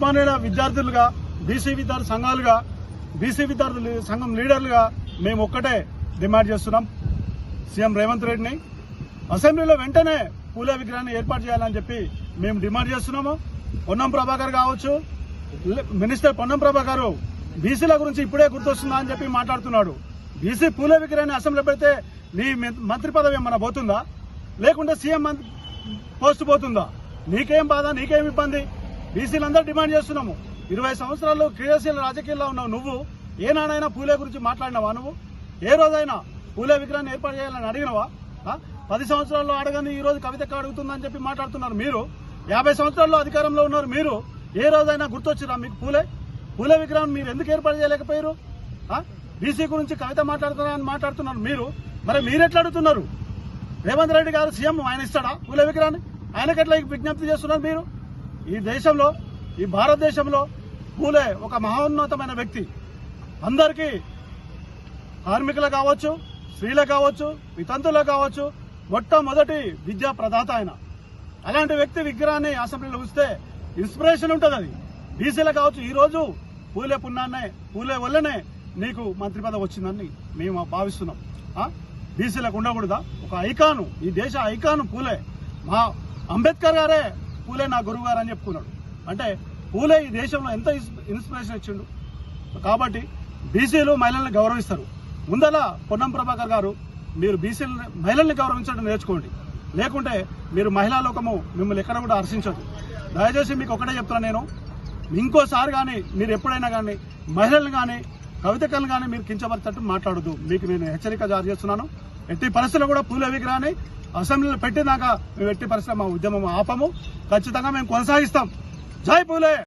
Osmania విద్యార్థులుగా BC విద్యార్థి సంఘాలుగా BC విద్యార్థులు సంఘం లీడర్లుగా మేము ఒక్కటే డిమాండ్ చేస్తున్నాం. సీఎం రేవంత్ రెడ్డిని. అసెంబ్లీలో వెంటనే పూల విగ్రహాన్ని ఏర్పాటు చేయాలని చెప్పి మేము డిమాండ్ చేస్తున్నాము. పొన్నం ప్రభాకర్ కావచ్చు మినిస్టర్ పొన్నం ప్రభాకర్ బీసీల గురించి ఇప్పుడే గుర్తొస్తుందా అని చెప్పి మాట్లాడుతున్నాడు. బీసీ పూల విగ్రహాన్ని అసెంబ్లీలో పెడితే నీ మంత్రి పదవి ఏమన్నా పోతుందా? లేకుంటే సీఎం పోస్ట్ పోతుందా? నీకేం బాధ నీకేం ఇబ్బంది? బీసీలందరూ డిమాండ్ చేస్తున్నాము. ఇరవై సంవత్సరాలు క్రియాశీల రాజకీయాల్లో ఉన్నావు నువ్వు. ఏనాడైనా పూలే గురించి మాట్లాడినావా నువ్వు? ఏ రోజైనా పూలే విగ్రహాన్ని ఏర్పాటు చేయాలని అడిగినవా? పది సంవత్సరాల్లో అడగని ఈ రోజు కవితకు అడుగుతుందని చెప్పి మాట్లాడుతున్నారు మీరు. యాభై సంవత్సరాల్లో అధికారంలో ఉన్నారు మీరు. ఏ రోజైనా గుర్తొచ్చిరా మీకు పూలే? పూలే విగ్రహం మీరు ఎందుకు ఏర్పాటు చేయలేకపోయారు? బీసీ గురించి కవిత మాట్లాడుతున్నారని మాట్లాడుతున్నారు మీరు. మరి మీరు ఎట్లా అడుగుతున్నారు? రేవంత్ రెడ్డి గారు సీఎం ఆయన ఇస్తాడా పూలే విగ్రహాన్ని? ఆయనకి ఎట్లా విజ్ఞప్తి చేస్తున్నారు మీరు? ఈ దేశంలో ఈ భారతదేశంలో పూలే ఒక మహోన్నతమైన వ్యక్తి. అందరికీ కార్మికులు కావచ్చు స్త్రీలు కావచ్చు వితంతులు కావచ్చు మొట్టమొదటి విద్యా ప్రదాత ఆయన. అలాంటి వ్యక్తి విగ్రహాన్ని అసెంబ్లీలో ఉంచితే ఇన్స్పిరేషన్ ఉంటుంది అది. బీసీలు కావచ్చు ఈరోజు పూలే పున్నాన్నే పూలే వల్లనే నీకు మంత్రి పదవి వచ్చిందని మేము భావిస్తున్నాం. బీసీలకు ఉండకూడదా? ఒక ఐకాను ఈ దేశ ఐకాను పూలే. మా అంబేద్కర్ గారే పూలే నా గురువు గారు అని చెప్పుకున్నాడు. అంటే పూలే ఈ దేశంలో ఎంత ఇన్స్పిరేషన్ ఇచ్చిండు? కాబట్టి బీసీలు మహిళల్ని గౌరవిస్తారు. ముందల పొన్నం ప్రభాకర్ గారు మీరు బీసీలు మహిళల్ని గౌరవించడం నేర్చుకోండి. లేకుంటే మీరు మహిళా లోకము మిమ్మల్ని ఎక్కడ కూడా హర్షించదు. దయచేసి మీకు ఒకటే చెప్తున్నా నేను. ఇంకోసారి కానీ మీరు ఎప్పుడైనా కానీ మహిళలు కానీ కవితకలను కానీ మీరు కించపరిచేట్టు మాట్లాడదు మీకు నేను హెచ్చరిక జారీ చేస్తున్నాను. ఎట్టి పరిస్థితుల్లో కూడా పూల విగ్రహాన్ని అసెంబ్లీలో పెట్టినాక మేము ఎట్టి పరిస్థితుల్లో మా ఉద్యమం ఆపము. ఖచ్చితంగా మేము కొనసాగిస్తాం. జై పూలే!